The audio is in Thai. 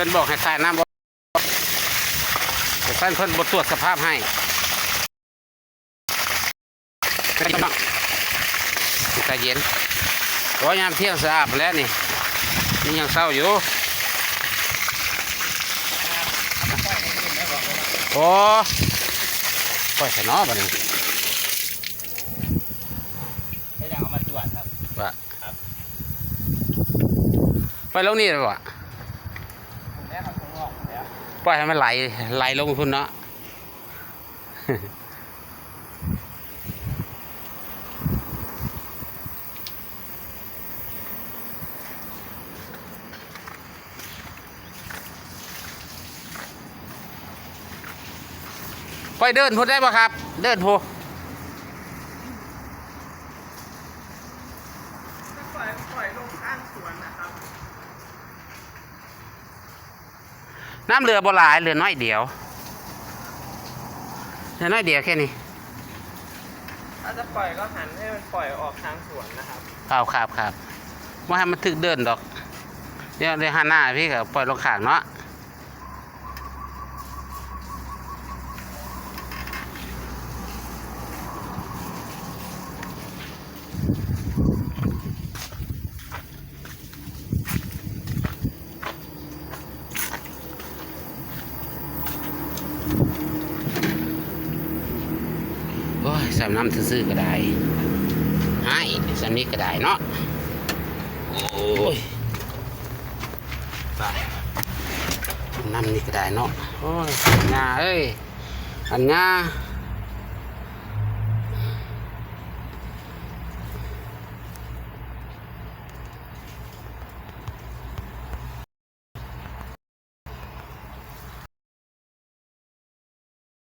พิ่นบอกให้ใส่น้ำบ่แต่เพิ่นเพิ่นบ่ตรวจสภาพให้ไม่ต้องใจเย็นเพราะยามเที่ยงสะอาดไปแล้วนี่นี่ยังเศร้าอยู่โอ้ปล่อยสนอบ่นี่ไม่อยากเอามาตรวจครับว่าครับไปลงนี่เลยบ่ผมแรกเขาต้องออกแล้วปล่อยให้มันไหลไหลลงทุนเนาะไปเดินพูดได้ปะครับ เดินพูปล่อยปล่อยลงข้างสวนนะครับ น้ำเรือโบหลายเรือน้อยเดียวเรือน้อยเดียวแค่นี้ถ้าจะปล่อยก็หันให้มันปล่อยออกทางสวนนะครับครับครับครับว่าให้มันถึกเดินดอก เดี๋ยวเดี๋ยวหันหน้าพี่ก็ปล่อยลงขางเนาะ โอ้ยสามน้ำซื่อก็ได้ให้สามนี้ก็ได้เนาะโอ้ยไปน้ำนี่ก็ได้เนาะโอ้ยงาเอ้ยอันงา